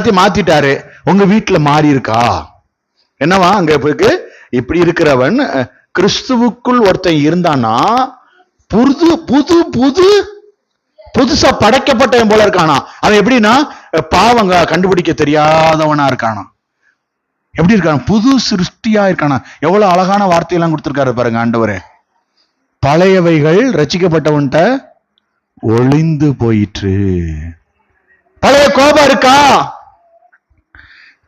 எல்லாத்தையும் மாத்திட்டாரு. உங்க வீட்டுல மாறி இருக்கா? என்னவா அங்க இருக்கு? இப்படி இருக்கிறவன் கிறிஸ்துவுக்குள் ஒருத்தன் இருந்தானா புது புது புது புதுசா படைக்கப்பட்டவன் போல இருக்கானா? அவன் எப்படின்னா பாவங்க கண்டுபிடிக்க தெரியாதவனா இருக்கானா? எப்படி இருக்கான்? புது சிருஷ்டியா இருக்கானா? எவ்வளவு அழகான வார்த்தையெல்லாம் கொடுத்துருக்காரு பாருங்க ஆண்டவரே. பழையவைகள் ரச்சிக்கப்பட்டவன்ட்ட ஒளிந்து போயிற்று. பழைய கோபம் இருக்கா?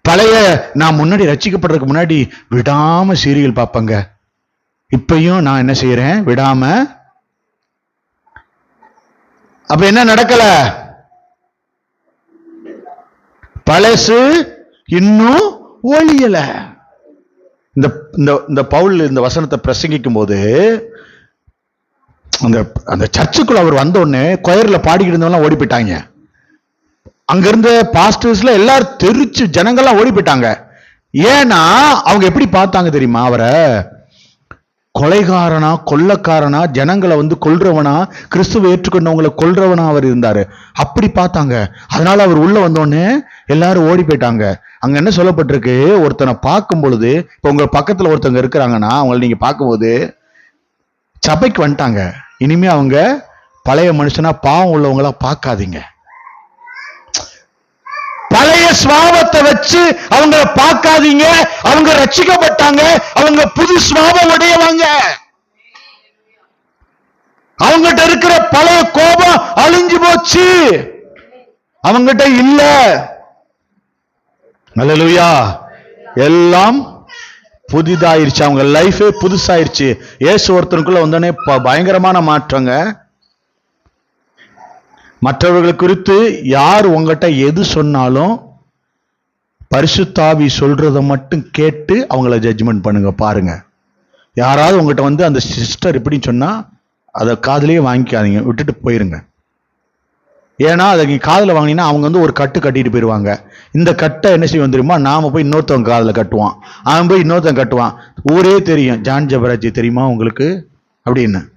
பழைய நான் முன்னாடி ரச்சிக்கப்படுறதுக்கு முன்னாடி விடாம சீரியல் பார்ப்பேங்க. இப்பயும் நான் என்ன செய்யறேன் விடாம. அப்ப என்ன நடக்கல? பழசு இன்னும் ஒழியல. இந்த இந்த இந்த பவுல் இந்த வசனத்தை பிரசங்கிக்கும் போது அந்த அந்த சர்ச்சுக்குள்ள அவர் வந்த உடனே கொயர்ல பாடிக்கிட்டு இருந்தவங்க ஓடி போயிட்டாங்க. அங்க இருந்த பாஸ்டர்ஸ்ல எல்லாரும் தெரிச்சு ஜனங்கள்லாம் ஓடி போயிட்டாங்க ஏன்னா அவங்க எப்படி பார்த்தாங்க தெரியுமா அவரை? கொலைகாரனா கொள்ளக்காரனா ஜனங்களை வந்து கொல்றவனா கிறிஸ்துவை ஏற்றுக்கொண்டவங்களை கொல்றவனா அவர் இருந்தாரு. அப்படி பார்த்தாங்க. அதனால அவர் உள்ள வந்தோடனே எல்லாரும் ஓடி போயிட்டாங்க அங்க என்ன சொல்லப்பட்டிருக்கு? ஒருத்தனை பார்க்கும் பொழுது இப்ப உங்க பக்கத்துல ஒருத்தவங்க இருக்கிறாங்கன்னா அவங்கள நீங்க பார்க்கும்போது சபைக்கு வந்துட்டாங்க. இனிமே அவங்க பழைய மனுஷனா பாவம் உள்ளவங்களா பார்க்காதீங்க. பழைய சுவாபத்தை வச்சு அவங்க பார்க்காதீங்க. அவங்க ரச்சிக்கப்பட்டாங்க அவங்க புது சுவாபம் உடையவங்க. அவங்ககிட்ட இருக்கிற பழைய கோபம் அழிஞ்சு போச்சு. அவங்ககிட்ட இல்ல. அல்லேலூயா எல்லாம் புதிதாயிருச்சு. அவங்க லைஃபே புதுசாயிருச்சு. ஏசு ஒருத்தனுக்குள்ள வந்தோடனே பயங்கரமான மாற்றங்க. மற்றவர்கள் குறித்து யார் உங்ககிட்ட எது சொன்னாலும் பரிசுத்தாவி சொல்றத மட்டும் கேட்டு அவங்கள ஜட்ஜ்மெண்ட் பண்ணுங்க பாருங்க. யாராவது உங்ககிட்ட வந்து அந்த சிஸ்டர் இப்படின்னு சொன்னா அதை காதலையே வாங்கிக்காதீங்க விட்டுட்டு போயிருங்க. ஏன்னா அதை நீங்க காதில் வாங்கினீங்கன்னா அவங்க வந்து ஒரு கட்டு கட்டிட்டு போயிடுவாங்க இந்த கட்டை என்ன செய்வோம் தெரியுமா? நாம போய் இன்னொருத்தவங்க காதில் கட்டுவான். அவன் போய் இன்னொருத்தன் கட்டுவான். ஊரே தெரியும். ஜான் ஜபராஜி தெரியுமா உங்களுக்கு? அப்படின்னு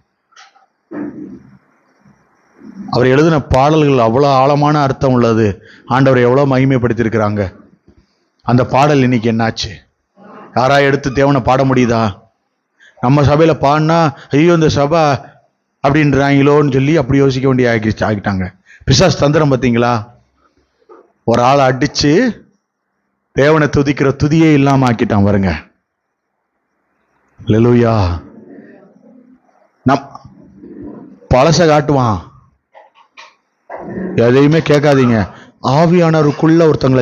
அவர் எழுதின பாடல்கள் அவ்வளோ ஆழமான அர்த்தம் உள்ளது. ஆண்டவர் எவ்வளோ மகிமைப்படுத்தியிருக்கிறாங்க. அந்த பாடல் இன்னைக்கு என்னாச்சு? யாரா எடுத்து தேவனை பாட முடியுதா? நம்ம சபையில பாடினா ஐயோ இந்த சபை அப்படின்றாங்களோன்னு சொல்லி அப்படி யோசிக்க வேண்டிய ஆகிடுச்சு ஆகிட்டாங்க. பிசாஸ் தந்திரம் பார்த்தீங்களா? ஒரு ஆளை அடிச்சு தேவனை துதிக்கிற துதியே இல்லாம ஆக்கிட்டான் வருங்க லெலுயா நம் பழச காட்டுவான். எதையுமே கேட்காதீங்க. ஆவியானவருக்குள்ள ஒருத்தங்களை